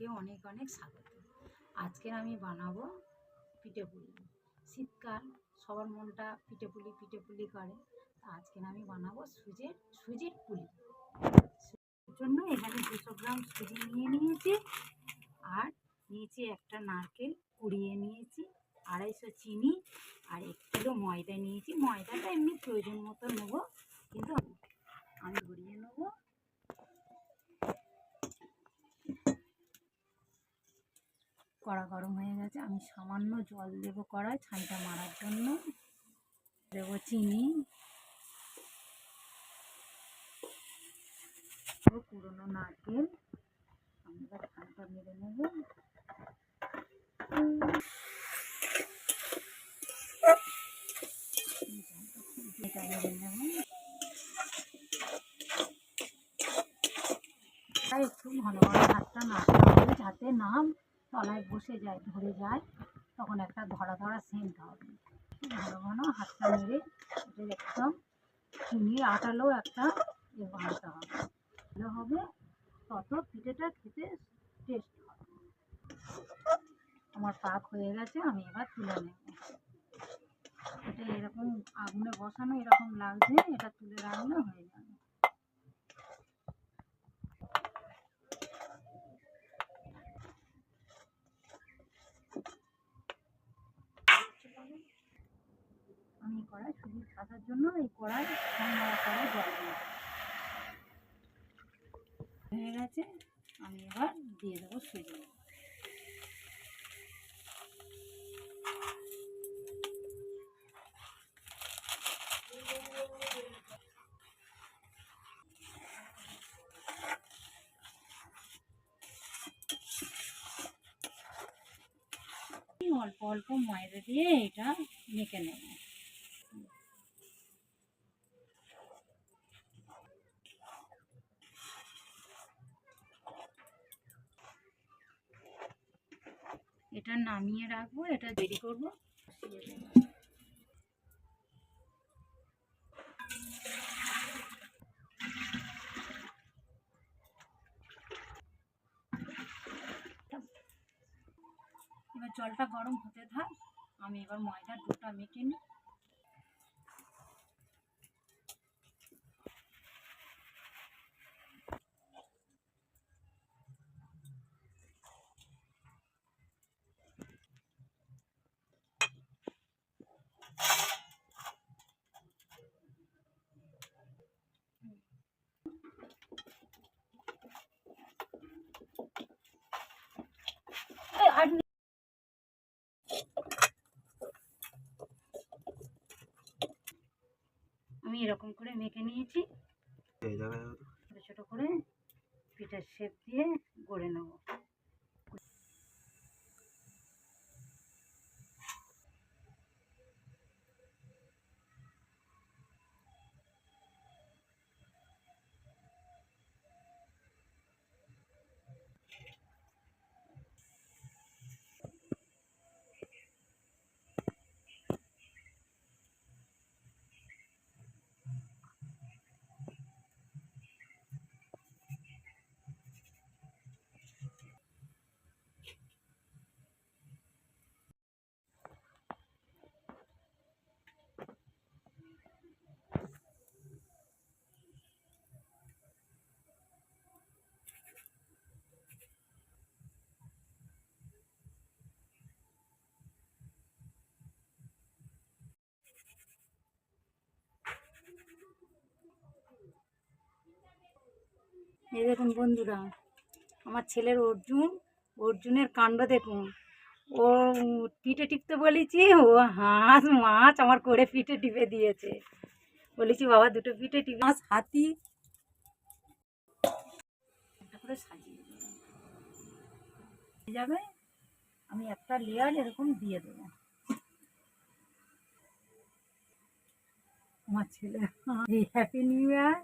সকলকে অনেক অনেক স্বাগত। আজকে আমি বানাবো পিঠে পুলি শীতকাল, সবার মনটা পিঠে পুলি পিঠে পুলি করে আজকে আমি বানাবো সুজির সুজির পুলি। জন্য এখানে দুশো গ্রাম সুজি নিয়ে নিয়েছি আর নিয়েছি একটা নারকেল কুড়িয়ে নিয়েছি, আড়াইশো চিনি আর এক কিলো ময়দা নিয়েছি। ময়দাটা এমনি প্রয়োজন মতো নেব, কিন্তু আমি গড়িয়ে নেব। কড়া গরম হয়ে গেছে। আমি সামান্য জল দেব কড়ায় ছাইটা মারার জন্য। দেবো চিনি। পুরনো নারকেল। আমি এবার ঠান্ডা মেরে নেব। এটা মেরে নেব। একটু ঘন ঘন হাতটা নাড়তে যাতে নাম তলায় বসে যায়, ধরে যায়, তখন একটা ধরা ধরা সেন্ট হবে। ঘন ঘন হাতটা মেরে একদম চিনির আটালো একটা এ হবে। ভালো হবে, তত পিঠেটা খেতে টেস্ট হবে। আমার পাক হয়ে গেছে, আমি এবার তুলে নেব। এটা এরকম আগুনে বসানো এরকম লাগছে, এটা তুলে রাখলে হয়ে যাবে। এই কড়াই সুজির ছাঁচার জন্য, এই কড়াই ঠান্ডা কড়াই জল দিয়ে হয়ে গেছে, আমি এবার দিয়ে দেবো সুজি। অল্প অল্প ময়দা দিয়ে এটা মেখে নেব। এটা নামিয়ে রাখব, এটা দেরি করব। এবার জলটা গরম হতে থাক, আমি এবার ময়দার দুটা মেখে নিই এই, আর আমি এরকম করে মেখে নিয়েছি। ছোট ছোটো করে পিঠার শেপ দিয়ে গড়ে নেব। এই দেখুন বন্ধুরা, আমার ছেলের অর্জুন, অর্জুনের কাণ্ড দেখুন। ও পিঠে টিপতে বলেছি, ও হাঁস, মাছ আমার করে পিঠে টিপে দিয়েছে। বলেছি, বাবা, দুটো পিঠে টিপে মাছ, হাতি। করে সাজিয়ে যাবে, আমি একটা লেয়ার এরকম দিয়ে দেবো। আমার ছেলে হ্যাপি নিউ ইয়ার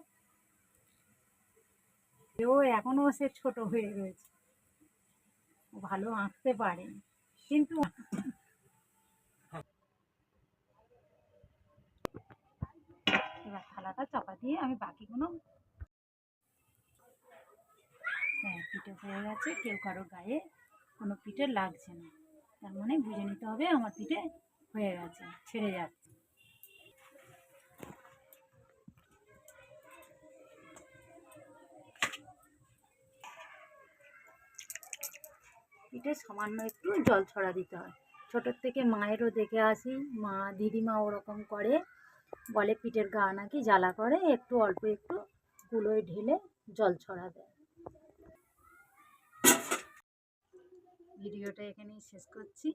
ও এখনও সে ছোট হয়ে রয়েছে। ভালো আঁকতে পারে কিন্তু এবার থালাটা চাপা দিয়ে আমি বাকিগুলো হ্যাঁ পিঠে হয়ে গেছে। কেউ কারও গায়ে কোনো পিঠে লাগছে না। তার মানে বুঝে নিতে হবে আমার পিঠে হয়ে গেছে, ছেড়ে যাচ্ছে। পিঠে সামান্য একটু জল ছড়া দিতে হয়। ছোটোর থেকে মায়েরও দেখে আসি। মা, দিদিমা ওরকম করে বলে পিঠের গা নাকি জ্বালা করে, একটু অল্প একটু কুলোয় ঢেলে জল ছড়া দেয়। ভিডিওটা এখানেই শেষ করছি।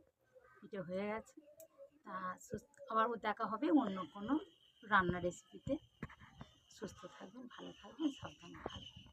পিঠে হয়ে গেছে। তা সুস্থ, আবার দেখা হবে অন্য কোনো রান্না রেসিপিতে সুস্থ থাকবেন, ভালো থাকবেন, সাবধানে থাকবেন।